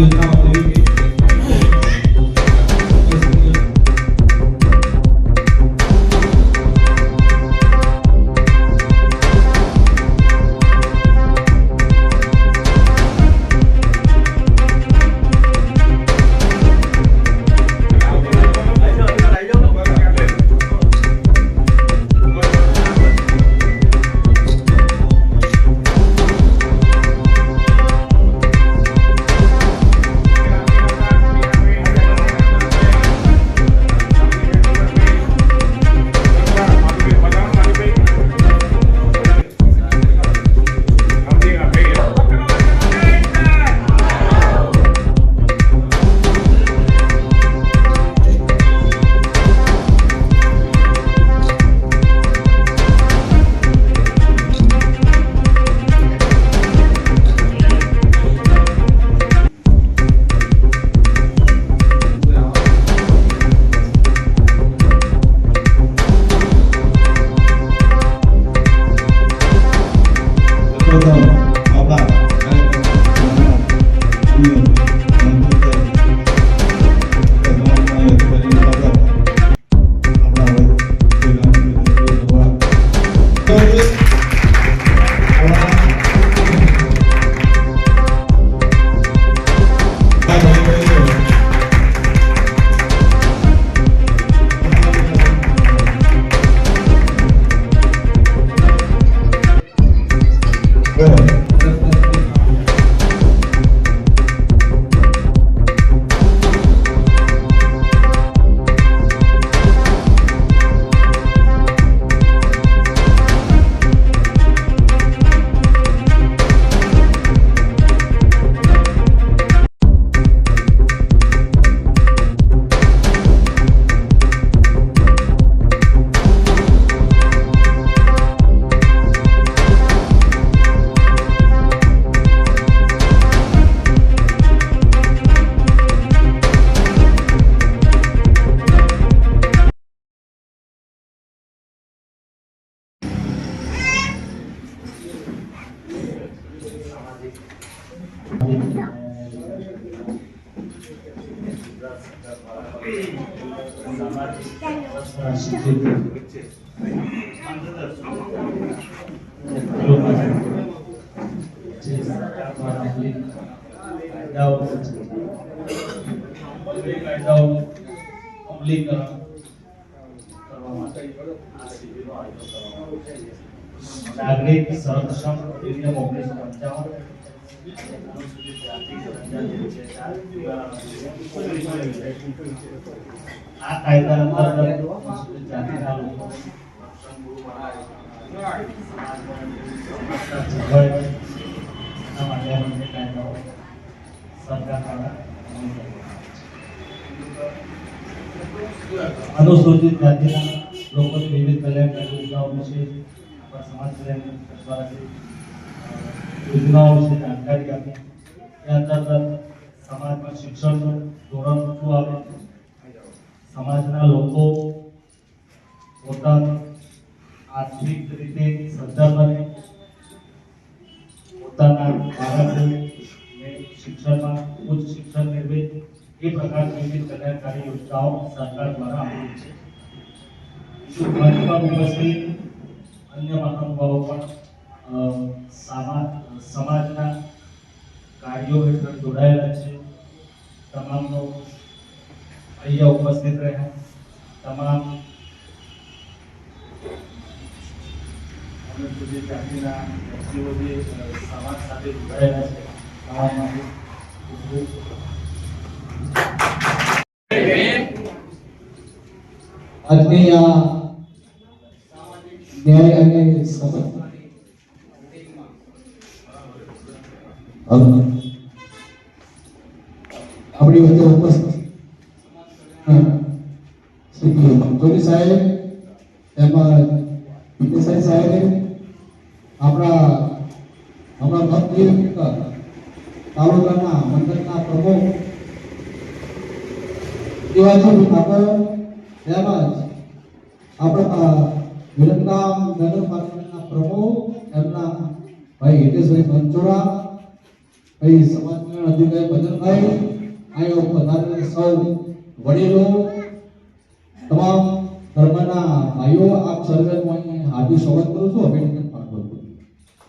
યોજનાઓ નાગરિક સંરક્ષણ અધિનિયમ ઓગણીસો પંચાવન અનુસૂચિત જાતિ જનજાતિ છે આ કાયદા જાતિના લોકો છે. અનુસૂચિત જાતિના લોકોની વિવિધ કલ્યાણકારી યોજનાઓ આપણા સમાજ કલ્યાણ યોજનાઓ વિશે જાણકારી આપી. એ અંતર્ગત સમાજમાં શિક્ષણનું ધોરણ ઊંચું આવે? સમાજના લોકો પોતાનું આર્થિક રીતે સદ્ધર બને, પોતાના બાળકોને શિક્ષણમાં ઉચ્ચ શિક્ષણ મેળવે, એ પ્રકારની વિવિધ કલ્યાણકારી યોજનાઓ સરકાર દ્વારા આપેલી છે. બીજું મંચમાં ઉપસ્થિત અન્ય મહાનુભાવો પણ સમાજના કાર્યો હેઠળ જોડાયેલા છે. તમામનો અહીંયા ઉપસ્થિત રહ્યા. તમામ અનુસૂચિત જાતિના વ્યક્તિઓ જે સમાજ સાથે જોડાયેલા છે આજની આ ન્યાય અને આપણી વચ્ચે ઉપસ્થિત શ્રી મંજોરી સાહેબ તેમજ વિજયસાઈ સાહેબ આપણા આપણા ભક્તિ તાલુકાના મંડળના પ્રમુખ શિવાજી ઠાકોર તેમજ આપણા વિરમગામ નગરપાલિકાના પ્રમુખ એમના ભાઈ હિતેશભાઈ પંચોરા ભાઈ સમાજ કલ્યાણ અધિકારી ભજનભાઈ, આયો પધારેલ સૌ વડીલો, તમામ ધર્મના ભાઈઓ, આપ સર્વે હું અહીં હાર્દિક સ્વાગત કરું છું, અભિનંદન પાઠવું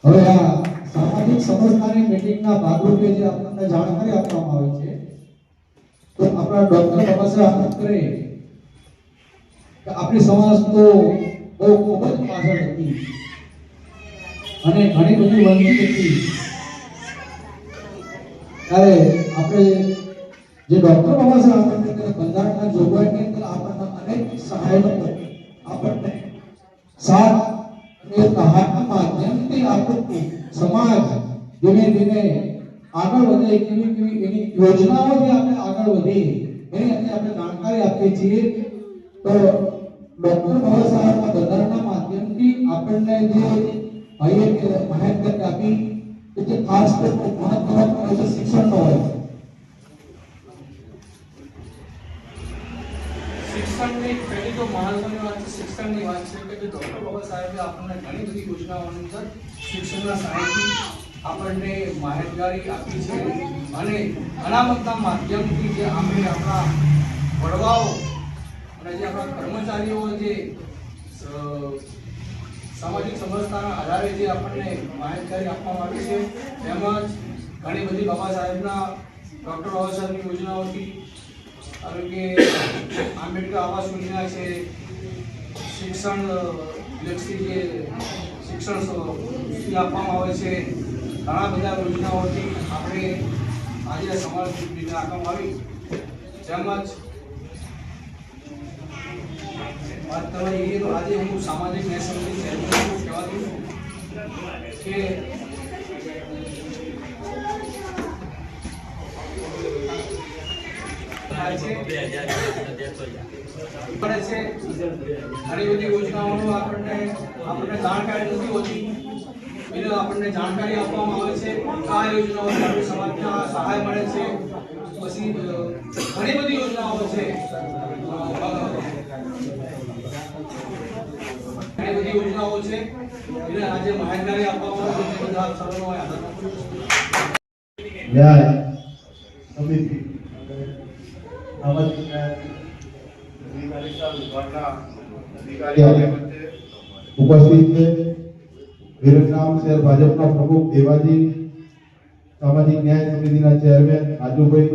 હવે આ સામાજિક સમસ્યાની મીટિંગના ભાગરૂપે જે આપણને જાણકારી આપવામાં આવે છે આપણા ડોક્ટર બાબા આંબેડકરે કે આપણી સમાજ તો બહુ ખૂબ જ પાછળ હતી. અને ઘણી બધી વંચિત હતી. ત્યારે આપણે જે ડોક્ટર બાબા સાહેબ આંબેડકરે બંધારણના જોગવાઈની અંદર આપણને અનેક સહાયનો આપણને સાથ અને સહાયના માધ્યમથી આપણું સમાજ ધીમે ધીમે આગળ વધે, કેવી કેવી, એની યોજનાઓથી આપણે આગળ વધીએ એની અંદર આપણે જાણકારી આપીએ છીએ. તો ડોક્ટર બાબા સાહેબના બંધારણના માધ્યમથી આપણને જે ભાઈએ કે માહિતી આપી કે જે ખાસ કરીને મહત્વનો છે શિક્ષણનો હોય. છે શિક્ષણની, પહેલી તો મહત્વની વાત છે, શિક્ષણની વાત છે. કે જે ડૉક્ટર બાબા સાહેબે આપણને ઘણી બધી યોજનાઓની અંદર શિક્ષણના સહાયથી આપણને માહિતગારી આપી છે અને બધા માધ્યમથી જે આપણે આપણા વડવાઓ અને જે આપણા કર્મચારીઓ જે સામાજિક સમજતાના આધારે જે આપણને માહિતગારી આપવામાં આવી છે, તેમજ ઘણી બધી બાબા સાહેબના ડૉક્ટર બાબા સાહેબની યોજનાઓથી, કારણ કે આંબેડકર આવાસ યોજના છે, શિક્ષણ લક્ષી જે શિક્ષણ આપવામાં આવે છે ઘણા બધા યોજનાઓથી આપણે આજે સમાજ રીતે રાખવામાં આવી. તેમજ વાત કરવા જઈએ તો આજે હું સામાજિક ન્યાય સમિતિ ચેરમેન છું કહેવાતું છું. કે ઘણી બધી યોજનાઓનું આપણને આપણને જાણકારી નથી હોતી. આપણને જાણકારી આપવામાં આવે છે. આ યોજનાઓ આપણે સમાજને સહાય મળે છે. પછી ઘણી બધી યોજનાઓ છે. ઘણી બધી યોજનાઓ છે. એને આજે માહિતગારી આપવામાં આવે છે. બધા સર્વનો. ન્યાય સમિતિ. વિભાગના અધિકારીઓ ઉપસ્થિત છે. વિરમગામ શહેર ભાજપના પ્રમુખ દેવાજી, સામાજિક ન્યાય સમિતિના ચેરમેન રાજુભાઈ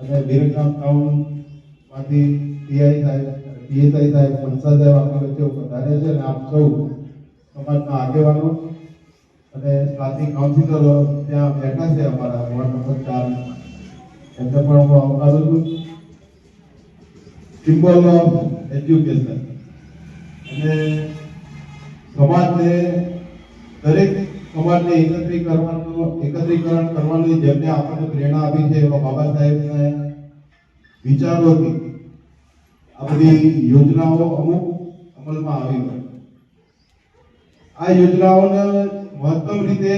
અને વિરમગામ ટાઉનમાંથી પીઆઈ સાહેબ પીએસઆઈ સાહેબ મનસા સાહેબ આપણી વચ્ચે વધારે છે અને આપ સૌ સમાજના આગેવાનો અને સાથી કાઉન્સિલરો ત્યાં બેઠા છે અમારા વોર્ડ નંબર ચાર. એમને પણ હું આવકારું છું. સિમ્બોલ ઓફ એજ્યુકેશન અને સમાજને દરેક સમાજને એકત્રિત કરવાનું એકત્રીકરણ કરવાની જેમને આપણને પ્રેરણા આપી છે એવા બાબા સાહેબના વિચારોથી આ બધી યોજનાઓ અમુક અમલમાં આવી હોય. આ યોજનાઓને મહત્તમ રીતે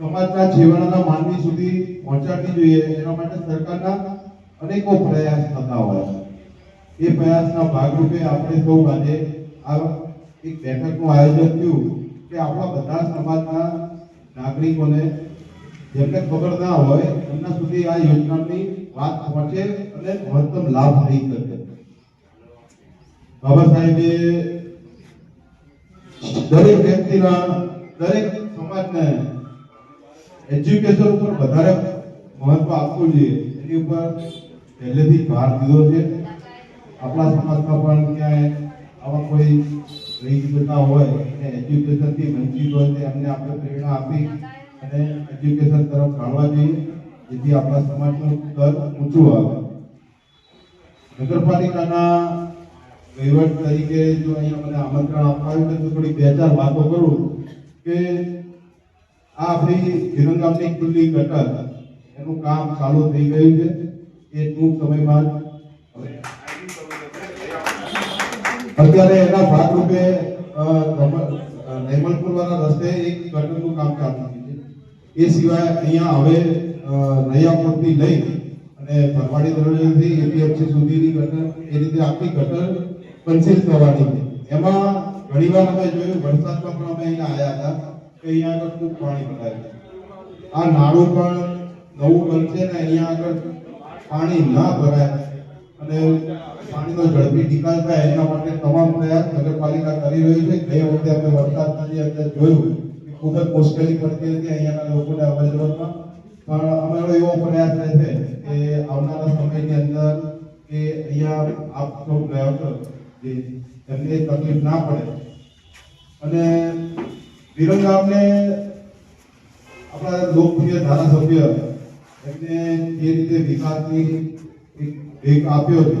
સમાજના છેવાડાના માનવી સુધી પહોંચાડવી જોઈએ. એના માટે સરકારના અનેકો પ્રયાસ થતા હોય છે. એ પ્રયાસના ભાગરૂપે આપણે સૌ આજે આ એક બેઠકનું આયોજન થયું કે આપણા બધા સમાજના નાગરિકોને જેમને ખબર ના હોય, એમના સુધી આ યોજનાની વાત પહોંચે અને મહત્તમ લાભ થઈ શકે. બાબા સાહેબે દરેક વ્યક્તિના દરેક સમાજને એજ્યુકેશન ઉપર વધારે મહત્વ આપવું જોઈએ. એની ઉપર પહેલેથી ભાર દીધો છે. આપણા સમાજમાં પણ ક્યાંય આવા કોઈ રહી જતા હોય અને એજ્યુકેશનથી વંચિત હોય તો એમને આપણે પ્રેરણા આપી અને એજ્યુકેશન તરફ ઢાળવા જોઈએ, જેથી આપણા સમાજનું સ્તર ઊંચું આવે. નગરપાલિકાના વહીવટ તરીકે જો અહીંયા મને આમંત્રણ આવ્યું તો થોડી બે ચાર વાતો કરું કે આ આપણી વિરંગામની ખુલ્લી ગટર, એનું કામ ચાલુ થઈ ગયું છે. એ ટૂંક સમયમાં અત્યારે એના ભાગરૂપે અ, રમ- અ, વાળા રસ્તે એક ગટરનું કામ ચાલતું છે. એ સિવાય અહીંયા હવે નૈયાપુરથી લઈ અને ભરવાડી દરવાજાથી એપીએફસી સુધીની ગટર એ રીતે આખી ગટર કન્સીલ થવાની છે. એમાં ઘણીવાર અમે જોયું વરસાદમાં પણ અમે અહીંયા આવ્યા હતા કે અહીંયા આગળ ખૂબ પાણી ભરાય આ નાળું પણ નવું બનશે ને અહીંયા આગળ પાણી ના ભરાય. અને પાણીનો ઝડપી નિકાલ થાય એના માટે તમામ પ્રયાસ નગરપાલિકા કરી રહી છે. ગઈ વખતે અમે વરસાદની અંદર જોયું કે ખૂબ જ મુશ્કેલી પડતી હતી અહીંયાના લોકોને અવરજવરમાં પણ અમારો એવો પ્રયાસ રહેશે કે આવનારા સમયની અંદર કે અહીંયા આપ સૌ ગ્રાહકો જે એમને તકલીફ ના પડે. અને વિરંગામને આપણા લોકપ્રિય ધારાસભ્ય એમને જે રીતે વિકાસની એક વેગ આપ્યો છે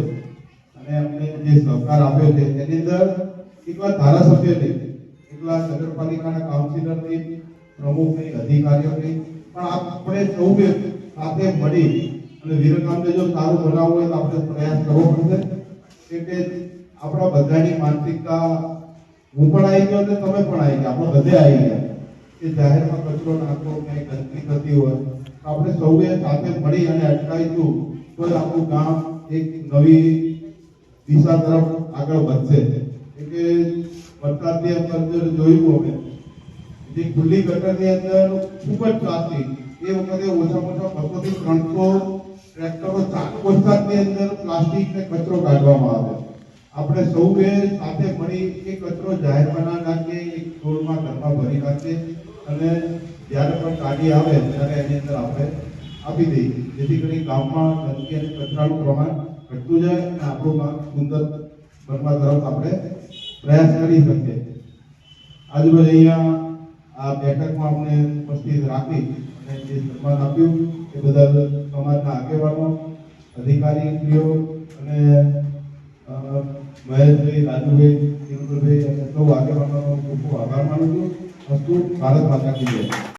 અને અમને જે સહકાર આપ્યો છે, એની અંદર એકલા ધારાસભ્ય નહીં એકલા નગરપાલિકાના કાઉન્સિલર નહીં પ્રમુખ નહીં અધિકારીઓ નહીં પણ આપણે સૌએ સાથે મળી અને વીરકામને જો સારું બનાવવું હોય તો આપણે પ્રયાસ કરવો પડશે. કે આપણા બધાની માનસિકતા, હું પણ આવી ગયો અને તમે પણ આવી ગયા. આપણે બધે આવી ગયા. કે જાહેરમાં કચરો નાખવો, ક્યાંય ગંદકી થતી હોય. આપણે સૌએ સાથે મળી અને અટકાવીશું. તો આપણું ગામ એક નવી દિશા તરફ આગળ વધશે. એટલે વરસાદની અંદર જોયું અમે, જે ખુલ્લી ગટરની અંદર ખૂબ જ પ્લાસ્ટિક, એ વખતે ઓછામાં ઓછા બસો થી ત્રણસો ટ્રેક્ટરો ચાલુ વરસાદની અંદર પ્લાસ્ટિક ને કચરો કાઢવામાં આવે. આપણે સૌએ સાથે મળી એ કચરો જાહેરમાં ના નાખીએ, એક ડોલમાં ઘરમાં ભરી નાખીએ અને જ્યારે પણ ગાડી આવે ત્યારે એની અંદર આપણે આપી દઈએ. જેથી કરી ગામમાં ગંદકી અને કચરાનું પ્રમાણ ઘટતું જાય અને આપણું સુંદર બનવા તરફ આપણે પ્રયાસ કરી શકીએ. આજુબાજુ અહીંયા આ બેઠકમાં આપણે ઉપસ્થિત રાખી અને જે સન્માન આપ્યું, એ બદલ સમાજના આગેવાનો અધિકારીશ્રીઓ અને મહેશભાઈ, રાજુભાઈ કિંકુરભાઈ અને સૌ આગેવાનોનો ખૂબ ખૂબ આભાર માનું છું. વસ્તુ ભારત માતા કી